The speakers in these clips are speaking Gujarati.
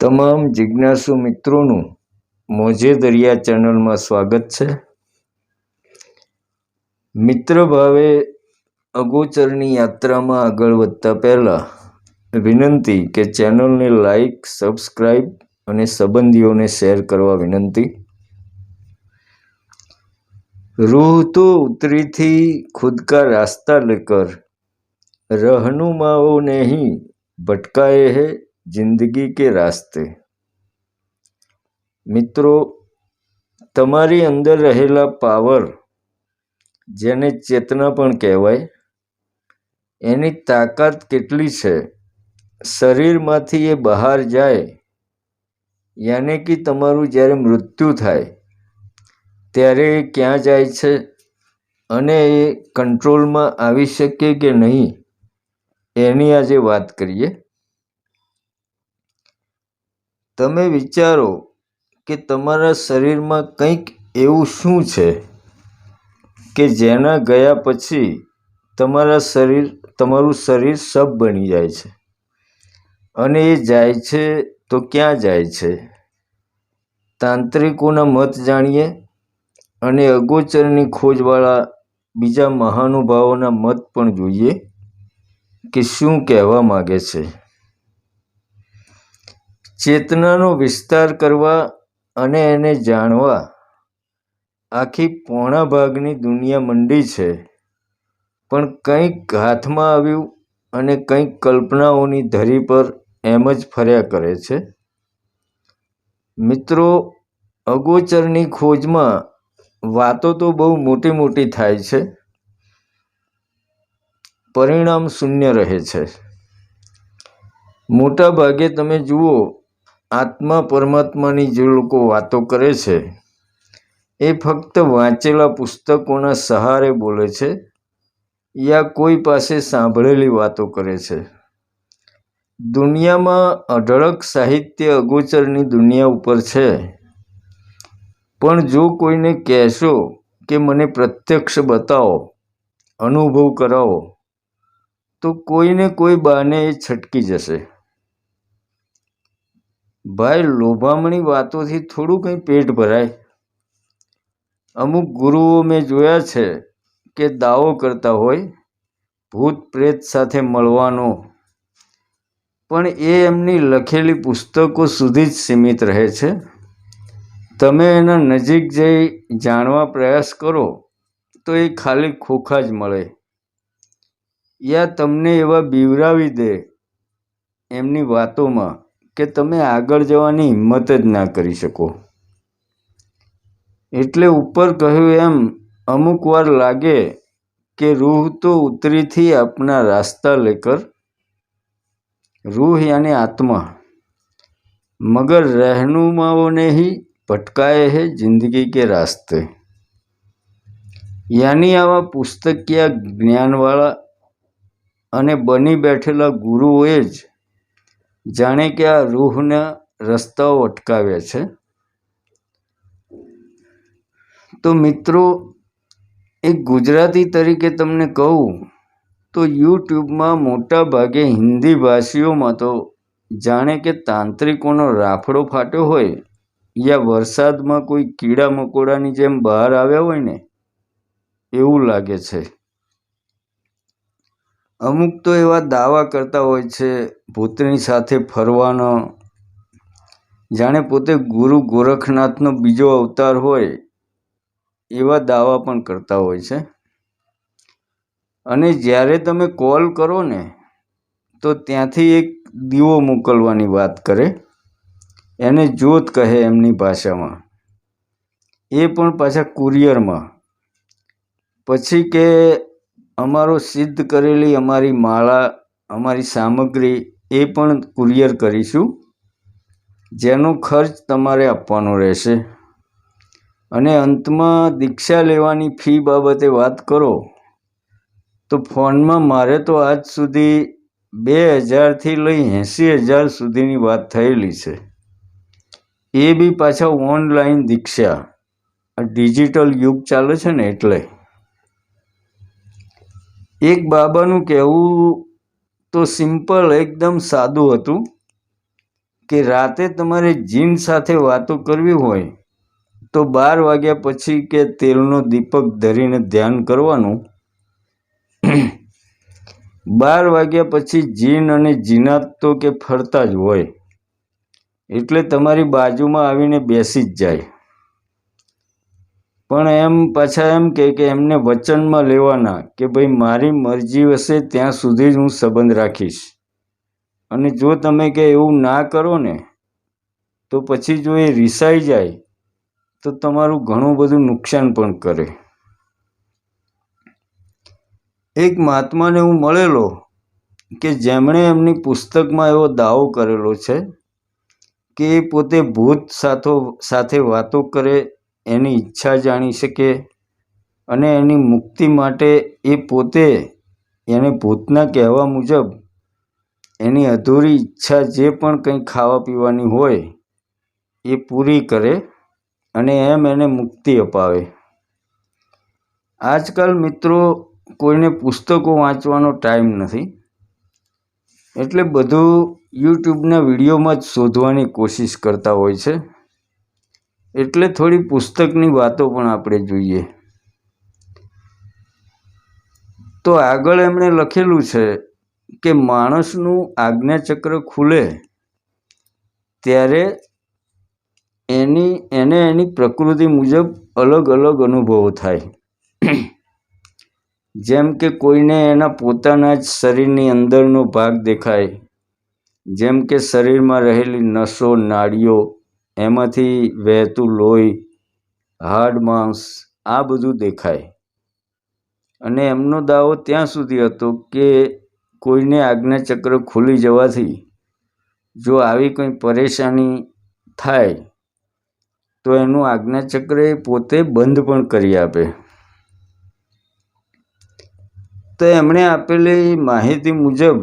તમામ જિજ્ઞાસુ મિત્રોનું મોજે દરિયા ચેનલમાં સ્વાગત છે. મિત્ર ભાવે અગોચરની યાત્રામાં આગળ વધતા પહેલાં વિનંતી કે ચેનલને લાઈક સબસ્ક્રાઈબ અને સંબંધીઓને શેર કરવા વિનંતી. રૂહ તો ઉતરીથી ખુદકા રાસ્તા લેકર, રહનુમાઓ નહીં ભટકાએ હે જિંદગી કે રાસ્તે? મિત્રો, તમારી અંદર રહેલા પાવર, જેને ચેતના પણ કહેવાય, એની તાકાત કેટલી છે? શરીરમાંથી એ બહાર જાય, યાને કે તમારું જ્યારે મૃત્યુ થાય, ત્યારે એ ક્યાં જાય છે? અને એ કંટ્રોલમાં આવી શકે કે નહીં? એની આજે વાત કરીએ. તમે વિચારો કે તમારા શરીરમાં કંઈક એવું શું છે કે જેના ગયા પછી તમારા શરીર, તમારું શરીર સબ બની જાય છે? અને એ જાય છે તો ક્યાં જાય છે? તાંત્રિકોના મત જાણીએ અને અગોચરની ખોજવાળા બીજા મહાનુભાવોના મત પણ જોઈએ કે શું કહેવા માગે છે? ચેતનાનો વિસ્તાર કરવા અને એને જાણવા. આખી પોણા ભાગની દુનિયા મંડી છે. પણ કંઈક હાથમાં આવ્યું અને કંઈક કલ્પનાઓની ધરી પર એમ જ ફર્યા કરે છે. મિત્રો, અગોચરની ખોજમાં વાતો તો બહુ મોટી મોટી થાય છે. પરિણામ શૂન્ય રહે છે. મોટા ભાગે તમે જુઓ આત્મા પરમાત્માની જે લોકો વાતો કરે છે, એ ફક્ત વાંચેલા પુસ્તકોના સહારે બોલે છે યા કોઈ પાસે સાંભળેલી વાતો કરે છે. દુનિયામાં અઢળક સાહિત્ય અગોચરની દુનિયા ઉપર છે. પણ જો કોઈને કહેશો કે મને પ્રત્યક્ષ બતાવો, અનુભવ કરાવો, તો કોઈને કોઈ બાને એ છટકી જશે. ભાઈ, લોભામણી વાતોથી થોડું કંઈ પેટ ભરાય. અમુક ગુરુઓ મેં જોયા છે કે દાવો કરતા હોય, ભૂત પ્રેત સાથે મળવાનો. પણ એ એમની લખેલી પુસ્તકો સુધી જ સીમિત રહે છે. તમે એના નજીક જઈ જાણવા પ્રયાસ કરો, તો એ ખાલી ખોખા જ મળે. યા તમને એવા બીવરાવી દે એમની વાતોમાં. કે તમે આગળ જવાની હિંમત જ ના કરી શકો. એટલે ઉપર કહ્યું એમ, અમુક વાર લાગે કે રૂહ તો ઉતરીથી આપના રાસ્તા લેકર. રૂહ યાની આત્મા. મગર રહેનુમાઓને હી ભટકાએ હે જિંદગી કે રાસ્તે. યાની આવા પુસ્તકીય જ્ઞાનવાળા અને બની બેઠેલા ગુરુઓએ જ જાણે કે આ રૂહના રસ્તાઓ અટકાવ્યા છે. તો મિત્રો, એક ગુજરાતી તરીકે તમને કહું, તો યુટ્યુબમાં મોટા ભાગે હિન્દી ભાષીઓમાં તો જાણે કે તાંત્રિકોનો રાફડો ફાટ્યો હોય, યા વરસાદમાં કોઈ કીડા મકોડાની જેમ બહાર આવ્યા હોય ને, એવું લાગે છે. અમુક તો એવા દાવા કરતા હોય છે ભૂતની સાથે ફરવાનો. જાણે પોતે ગુરુ ગોરખનાથનો બીજો અવતાર હોય, એવા દાવા પણ કરતા હોય છે. અને જ્યારે તમે કોલ કરો ને, તો ત્યાંથી એક દીવો મોકલવાની વાત કરે. એને જોત કહે એમની ભાષામાં. એ પણ પાછા કુરિયરમાં. પછી કે અમારો સિદ્ધ કરેલી અમારી માળા, અમારી સામગ્રી એ પણ કુરિયર કરીશું, જેનો ખર્ચ તમારે આપવાનો રહેશે. અને અંતમાં દીક્ષા લેવાની ફી બાબતે વાત કરો, તો ફોનમાં મારે તો આજ સુધી બે હજારથી લઈ એંસી હજાર સુધીની વાત થયેલી છે. એ બી પાછા ઓનલાઈન દીક્ષા ડિજિટલ યુગ ચાલે છે ને એટલે. એક બાબાનું કહેવું તો સિમ્પલ, એકદમ સાદું હતું કે રાતે તમારે જીન સાથે વાતો કરવી હોય તો બાર વાગ્યા પછી કે તેલનો દીપક ધરીને ધ્યાન કરવાનું. બાર વાગ્યા પછી જીન અને જીનાત તો કે ફરતા જ હોય. એટલે તમારી બાજુમાં આવીને બેસી જ જાય. પણ એમ પાછા એમ કે એમને વચનમાં લેવાના કે ભાઈ મારી મરજી હશે ત્યાં સુધી જ હું સંબંધ રાખીશ. અને જો તમે કે એવું ના કરો ને, તો પછી જો એ રિસાઈ જાય, તો તમારું ઘણું બધું નુકસાન પણ કરે. એક મહાત્માને હું મળેલો કે જેમણે એમની પુસ્તકમાં એવો દાવો કરેલો છે કે એ પોતે ભૂત સાથો, સાથે વાતો કરે એની ઈચ્છા જાણી શકે અને એની મુક્તિ માટે એ પોતે એને ભૂતના કહેવા મુજબ એની અધૂરી ઈચ્છા જે પણ કંઈ ખાવા પીવાની હોય એ પૂરી કરે અને એમ એને મુક્તિ અપાવે. આજકાલ મિત્રો કોઈને પુસ્તકો વાંચવાનો ટાઈમ નથી. એટલે બધું યુટ્યુબના વિડીયોમાં જ શોધવાની કોશિશ કરતા હોય છે. એટલે થોડી પુસ્તકની વાતો પણ આપણે જોઈએ. તો આગળ એમણે લખેલું છે કે માણસનું આજ્ઞાચક્ર ખુલે ત્યારે એની, એને એની પ્રકૃતિ મુજબ અલગ અલગ અનુભવો થાય. જેમ કે કોઈને એના પોતાના જ શરીરની અંદરનો ભાગ દેખાય, જેમ કે શરીરમાં રહેલી નસો નાડીઓ એમાંથી વહેતું લોહી, હાડ, માંસ, આ બધું દેખાય. અને એમનો દાવો ત્યાં સુધી હતો કે કોઈને આજ્ઞાચક્ર ખુલી જવાથી જો આવી કંઈ પરેશાની થાય, તો એનું આજ્ઞાચક્ર એ પોતે બંધ પણ કરી આપે. તો એમણે આપેલી માહિતી મુજબ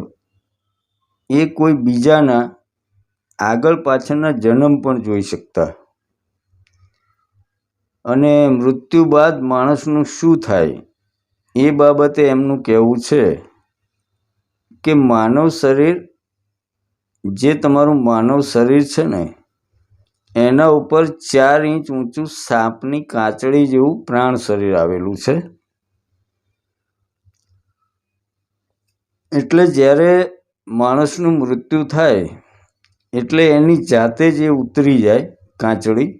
એ કોઈ બીજાના આગળ પાછળના જન્મ પણ જોઈ શકતા. અને મૃત્યુ બાદ માણસનું શું થાય? એ બાબતે એમનું કહેવું છે કે માનવ શરીર, જે તમારું માનવ શરીર છે ને, એના ઉપર ચાર ઇંચ ઊંચું સાપની કાચડી જેવું પ્રાણ શરીર આવેલું છે. એટલે જ્યારે માણસનું મૃત્યુ થાય એટલે એની જાતે જ એ ઉતરી જાય કાંચળી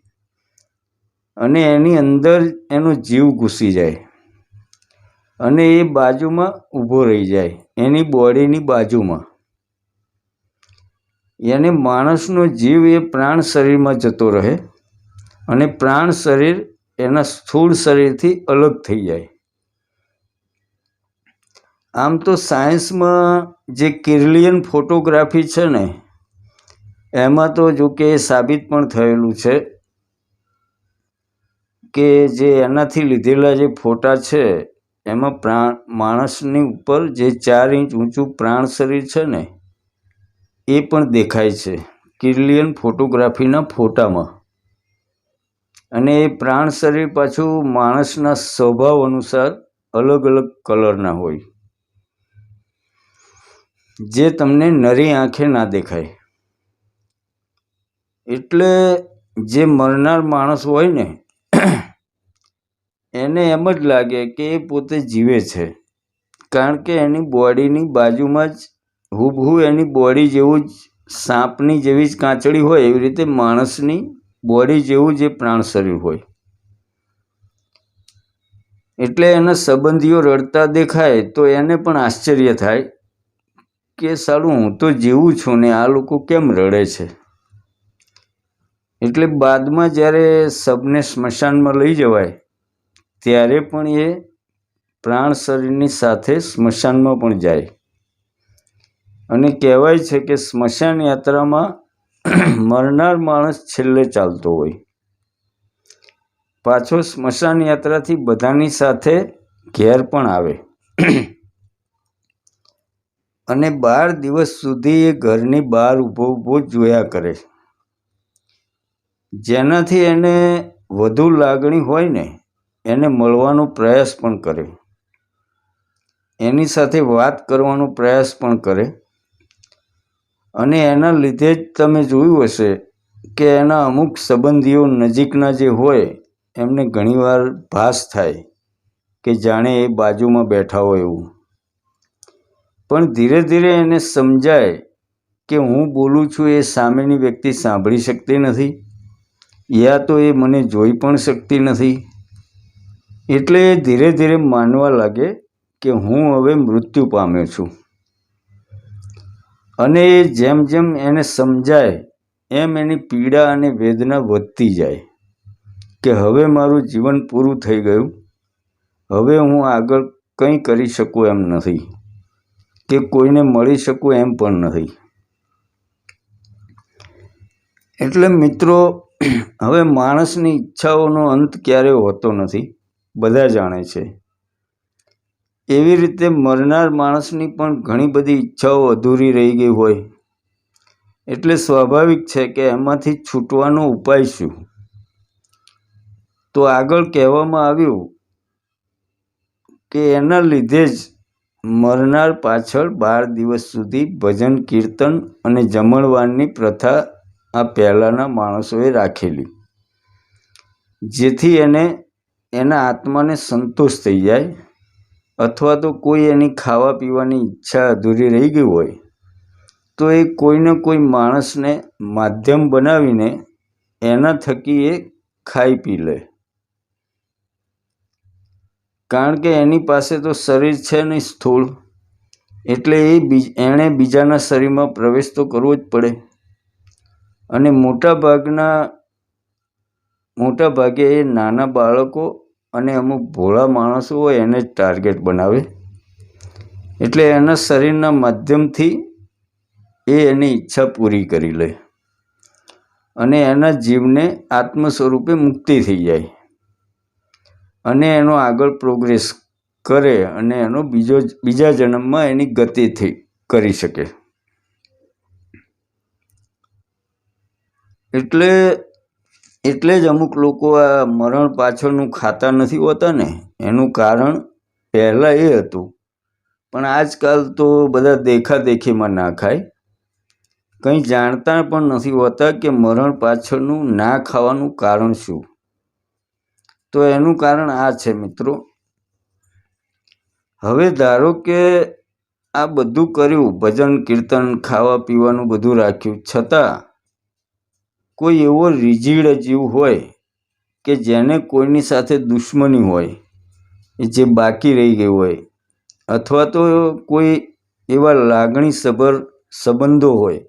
અને એની અંદર એનો જીવ ઘૂસી જાય અને એ બાજુમાં ઊભો રહી જાય, એની બોડીની બાજુમાં. એને માણસનો જીવ એ પ્રાણ શરીરમાં જતો રહે અને પ્રાણ શરીર એના સ્થૂળ શરીરથી અલગ થઈ જાય. આમ તો સાયન્સમાં જે કિર્લિયન ફોટોગ્રાફી છે ને એમાં તો જો કે સાબિત પણ થયેલું છે કે જે એનાથી લીધેલા જે ફોટા છે, એમાં પ્રાણ, માણસની ઉપર જે ચાર ઇંચ ઊંચું પ્રાણ શરીર છે ને, એ પણ દેખાય છે કિર્લિયન ફોટોગ્રાફીના ફોટામાં. અને એ પ્રાણ શરીર પાછું માણસના સ્વભાવ અનુસાર અલગ અલગ કલરના હોય, જે તમને નરી આંખે ના દેખાય. એટલે જે મરનાર માણસ હોય ને, એને એમ જ લાગે કે એ પોતે જીવે છે. કારણ કે એની બોડીની બાજુમાં જ હુબહુ એની બોડી જેવું જ સાપની જેવી જ કાંચળી હોય એવી રીતે માણસની બોડી જેવું જ પ્રાણ શરીર હોય. એટલે એના સંબંધીઓ રડતા દેખાય તો એને પણ આશ્ચર્ય થાય કે સારું હું તો જીવું છું ને આ લોકો કેમ રડે છે? એટલે બાદમાં જ્યારે શબને સ્મશાનમાં લઈ જવાય, ત્યારે પણ એ પ્રાણ શરીરની સાથે સ્મશાનમાં પણ જાય. અને કહેવાય છે કે સ્મશાન યાત્રામાં મરનાર માણસ છેલ્લે ચાલતો હોય. પાછો સ્મશાન યાત્રાથી બધાની સાથે ઘેર પણ આવે. અને બાર દિવસ સુધી એ ઘરની બહાર ઊભો ઊભો જોયા કરે. જેનાથી એને વધુ લાગણી હોય ને, એને મળવાનો પ્રયાસ પણ કરે. એની સાથે વાત કરવાનો પ્રયાસ પણ કરે. અને એના લીધે જ તમે જોયું હશે કે એના અમુક સંબંધીઓ નજીકના જે હોય, એમને ઘણીવાર ભાસ થાય કે જાણે એ બાજુમાં બેઠા હોય એવું. પણ ધીરે ધીરે એને સમજાય કે હું બોલું છું એ સામેની વ્યક્તિ સાંભળી શકતી નથી. યા તો એ મને જોઈ પણ શકતી નથી. એટલે એ ધીરે ધીરે માનવા લાગે કે હું હવે મૃત્યુ પામ્યો છું. અને એ જેમ જેમ એને સમજાય, એમ એની પીડા અને વેદના વધતી જાય કે હવે મારું જીવન પૂરું થઈ ગયું. હવે હું આગળ કંઈ કરી શકું એમ નથી કે કોઈને મળી શકું એમ પણ નથી. એટલે મિત્રો હવે માણસની ઈચ્છાઓનો અંત ક્યારેય હોતો નથી. બધા જાણે છે. એવી રીતે મરનાર માણસની પણ ઘણી બધી ઈચ્છાઓ અધૂરી રહી ગઈ હોય. એટલે સ્વાભાવિક છે કે એમાંથી છૂટવાનો ઉપાય શું? તો આગળ કહેવામાં આવ્યું કે એના લીધે જ મરનાર પાછળ બાર દિવસ સુધી ભજન, કીર્તન અને જમણવારની પ્રથા આ પહેલાંના માણસોએ રાખેલી. જેથી એને એના આત્માને સંતોષ થઈ જાય અથવા તો કોઈ એની ખાવા પીવાની ઈચ્છા અધૂરી રહી ગઈ હોય, તો એ કોઈને કોઈ માણસને માધ્યમ બનાવીને એના થકી એ ખાઈ પી લે. કારણ કે એની પાસે તો શરીર છે નહીં સ્થૂળ, એટલે એ એણે બીજાના શરીરમાં પ્રવેશ તો કરવો જ પડે. અને મોટાભાગના, મોટાભાગે મોટા ભાગે એ નાના બાળકો અને અમુક ભોળા માણસો હોય એને જ ટાર્ગેટ બનાવે. એટલે એના શરીરના માધ્યમથી એ એની ઈચ્છા પૂરી કરી લે. અને એના જીવને આત્મ સ્વરૂપે મુક્તિ થઈ જાય. અને એનો આગળ પ્રોગ્રેસ કરે અને એનો બીજો બીજા જન્મમાં એની ગતિ થઈ, કરી શકે. એટલે એટલે જ અમુક લોકો આ મરણ પાછળનું ખાતા નથી હોતા ને એનું કારણ પહેલાં એ હતું. પણ આજકાલ તો બધા દેખાદેખીમાં ના ખાય. કંઈ જાણતા પણ નથી હોતા કે મરણ પાછળનું ના ખાવાનું કારણ શું. તો એનું કારણ આ છે મિત્રો. હવે ધારો કે આ બધું કર્યું, ભજન, કીર્તન ખાવા પીવાનું બધું રાખ્યું. છતાં કોઈ એવો રિજિડ જીવ હોય કે જેને કોઈની સાથે દુશ્મની હોય, જે બાકી રહી ગયું હોય, અથવા તો કોઈ એવા લાગણીસભર સંબંધો હોય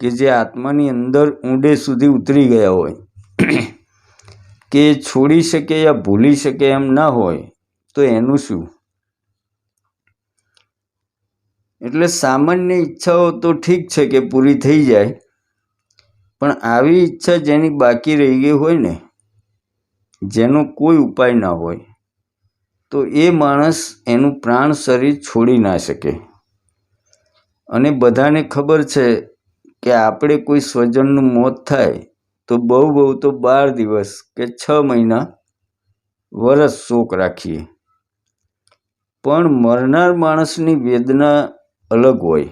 કે જે આત્માની અંદર ઊંડે સુધી ઉતરી ગયા હોય, કે છોડી શકે યા ભૂલી શકે એમ ના હોય, તો એનું શું? એટલે સામાન્ય ઈચ્છાઓ તો ઠીક છે કે પૂરી થઈ જાય પણ આવી ઈચ્છા જેની બાકી રહી ગઈ હોય ને, જેનો કોઈ ઉપાય ના હોય, તો એ માણસ એનું પ્રાણ શરીર છોડી ના શકે. અને બધાને ખબર છે કે આપણે કોઈ સ્વજનનું મોત થાય, તો બહુ બહુ તો બાર દિવસ કે છ મહિના વરસ શોક રાખીએ. પણ મરનાર માણસની વેદના અલગ હોય.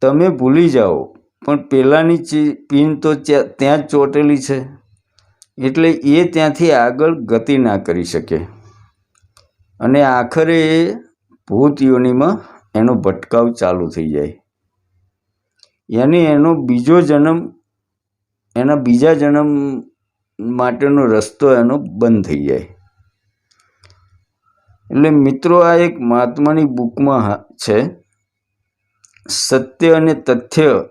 તમે ભૂલી જાઓ. પણ પહેલાંની ચી, પિન તો ત્યાં જ ચોંટેલી છે. એટલે એ ત્યાંથી આગળ ગતિ ના કરી શકે. અને આખરે એ ભૂત યોનિમાં એનો ભટકાવ ચાલુ થઈ જાય. યાની એનો બીજો જન્મ, એના બીજા જન્મ માટેનો રસ્તો એનો બંધ થઈ જાય. એટલે મિત્રો આ એક મહાત્માની બુકમાં છે. સત્ય અને તથ્ય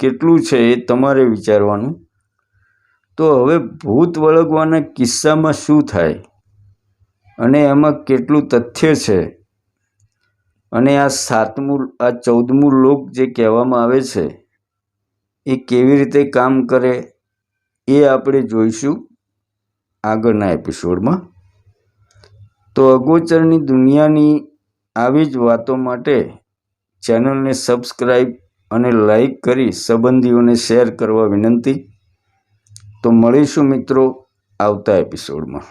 કેટલું છે એ તમારે વિચારવાનું? તો હવે ભૂત વળગવાના કિસ્સામાં શું થાય? અને એમાં કેટલું તથ્ય છે? અને આ સાતમું, આ ચૌદમું લોક જે કહેવામાં આવે છે, એ કેવી રીતે કામ કરે એ આપણે જોઈશું આગળના એપિસોડમાં. તો અગોચરની દુનિયાની આવી જ વાતો માટે ચેનલને સબસ્ક્રાઈબ અને લાઈક કરી સંબંધીઓને શેર કરવા વિનંતી. તો મળીશું મિત્રો આવતા એપિસોડમાં